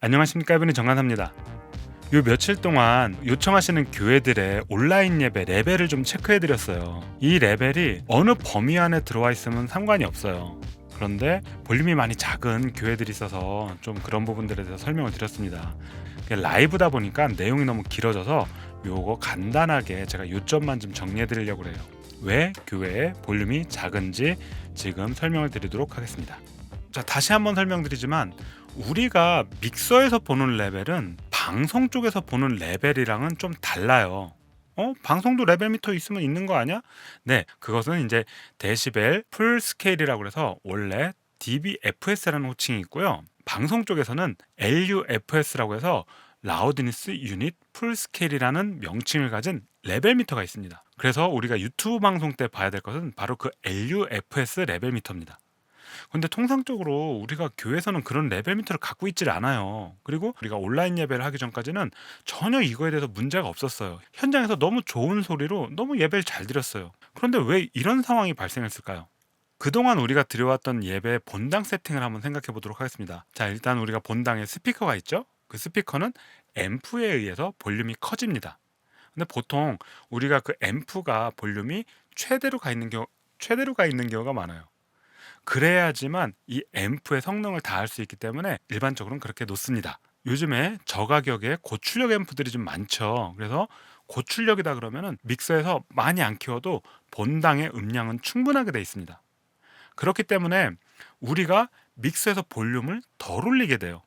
안녕하십니까 이분이 정한사입니다. 요 며칠 동안 요청하시는 교회들의 온라인 예배 레벨을 좀 체크해 드렸어요. 이 레벨이 어느 범위 안에 들어와 있으면 상관이 없어요. 그런데 볼륨이 많이 작은 교회들이 있어서 좀 그런 부분들에 대해서 설명을 드렸습니다. 라이브다 보니까 내용이 너무 길어져서 요거 간단하게 제가 요점만 좀 정리해 드리려고 그래요. 왜 교회의 볼륨이 작은지 지금 설명을 드리도록 하겠습니다. 자, 다시 한번 설명드리지만 우리가 믹서에서 보는 레벨은 방송 쪽에서 보는 레벨이랑은 좀 달라요. 어? 방송도 레벨 미터 있으면 있는 거 아니야? 네, 그것은 이제 데시벨 풀 스케일이라고 해서 원래 dBFS라는 호칭이 있고요. 방송 쪽에서는 LUFS라고 해서 라우드니스 유닛 풀 스케일이라는 명칭을 가진 레벨 미터가 있습니다. 그래서 우리가 유튜브 방송 때 봐야 될 것은 바로 그 LUFS 레벨 미터입니다. 근데 통상적으로 우리가 교회에서는 그런 레벨 미터를 갖고 있질 않아요. 그리고 우리가 온라인 예배를 하기 전까지는 전혀 이거에 대해서 문제가 없었어요. 현장에서 너무 좋은 소리로 너무 예배를 잘 드렸어요. 그런데 왜 이런 상황이 발생했을까요? 그동안 우리가 드려왔던 예배 본당 세팅을 한번 생각해 보도록 하겠습니다. 자, 일단 우리가 본당에 스피커가 있죠? 그 스피커는 앰프에 의해서 볼륨이 커집니다. 근데 보통 우리가 그 앰프가 볼륨이 최대로 가 있는 경우 최대로 가 있는 경우가 많아요. 그래야지만 이 앰프의 성능을 다할 수 있기 때문에 일반적으로는 그렇게 놓습니다. 요즘에 저가격의 고출력 앰프들이 좀 많죠. 그래서 고출력이다 그러면은 믹서에서 많이 안 키워도 본당의 음량은 충분하게 돼 있습니다. 그렇기 때문에 우리가 믹서에서 볼륨을 덜 올리게 돼요.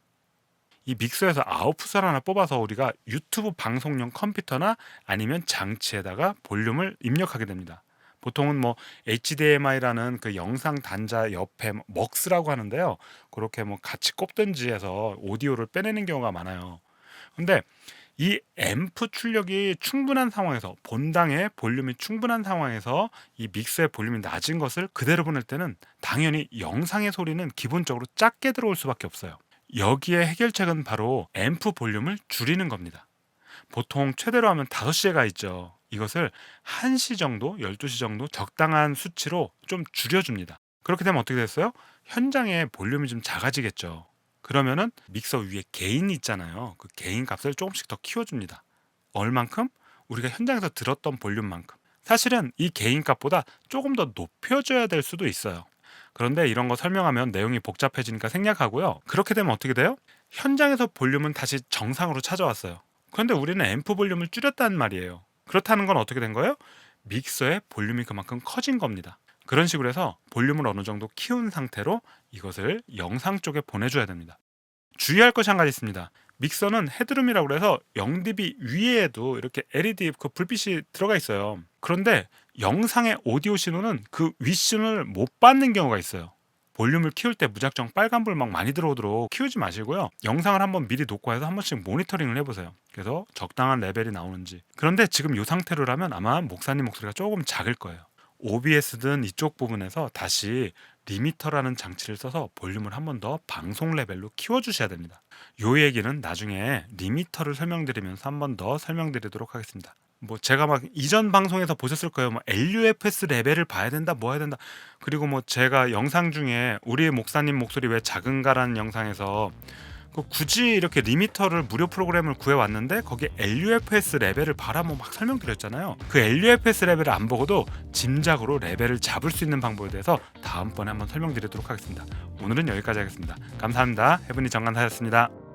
이 믹서에서 아웃풋을 하나 뽑아서 우리가 유튜브 방송용 컴퓨터나 아니면 장치에다가 볼륨을 입력하게 됩니다. 보통은 뭐 HDMI라는 그 영상 단자 옆에 먹스라고 하는데요. 그렇게 뭐 같이 꼽든지 해서 오디오를 빼내는 경우가 많아요. 근데 이 앰프 출력이 충분한 상황에서 본당의 볼륨이 충분한 상황에서 이 믹스의 볼륨이 낮은 것을 그대로 보낼 때는 당연히 영상의 소리는 기본적으로 작게 들어올 수밖에 없어요. 여기에 해결책은 바로 앰프 볼륨을 줄이는 겁니다. 보통 최대로 하면 5시에 가 있죠. 이것을 1시 정도, 12시 정도 적당한 수치로 좀 줄여줍니다. 그렇게 되면 어떻게 됐어요? 현장의 볼륨이 좀 작아지겠죠. 그러면은 믹서 위에 개인이 있잖아요. 그 개인 값을 조금씩 더 키워줍니다. 얼만큼? 우리가 현장에서 들었던 볼륨만큼. 사실은 이 개인 값보다 조금 더 높여줘야 될 수도 있어요. 그런데 이런 거 설명하면 내용이 복잡해지니까 생략하고요. 그렇게 되면 어떻게 돼요? 현장에서 볼륨은 다시 정상으로 찾아왔어요. 그런데 우리는 앰프 볼륨을 줄였단 말이에요. 그렇다는 건 어떻게 된 거예요? 믹서의 볼륨이 그만큼 커진 겁니다. 그런 식으로 해서 볼륨을 어느 정도 키운 상태로 이것을 영상 쪽에 보내줘야 됩니다. 주의할 것이 한 가지 있습니다. 믹서는 헤드룸이라고 해서 0dB 위에도 이렇게 LED 그 불빛이 들어가 있어요. 그런데 영상의 오디오 신호는 그 윗신호를 못 받는 경우가 있어요. 볼륨을 키울 때 무작정 빨간불 막 많이 들어오도록 키우지 마시고요. 영상을 한번 미리 녹화해서 한 번씩 모니터링을 해보세요. 그래서 적당한 레벨이 나오는지. 그런데 지금 이 상태로라면 아마 목사님 목소리가 조금 작을 거예요. OBS든 이쪽 부분에서 다시 리미터라는 장치를 써서 볼륨을 한 번 더 방송 레벨로 키워주셔야 됩니다. 요 얘기는 나중에 리미터를 설명드리면서 한 번 더 설명드리도록 하겠습니다. 뭐 제가 막 이전 방송에서 보셨을 거예요. 뭐 LUFS 레벨을 봐야 된다, 뭐 해야 된다. 그리고 뭐 제가 영상 중에 우리 목사님 목소리 왜 작은가라는 영상에서 그 굳이 이렇게 리미터를 무료 프로그램을 구해 왔는데 거기에 LUFS 레벨을 봐라 뭐 막 설명드렸잖아요. 그 LUFS 레벨을 안 보고도 짐작으로 레벨을 잡을 수 있는 방법에 대해서 다음번에 한번 설명드리도록 하겠습니다. 오늘은 여기까지 하겠습니다. 감사합니다. 해븐이 정관사였습니다.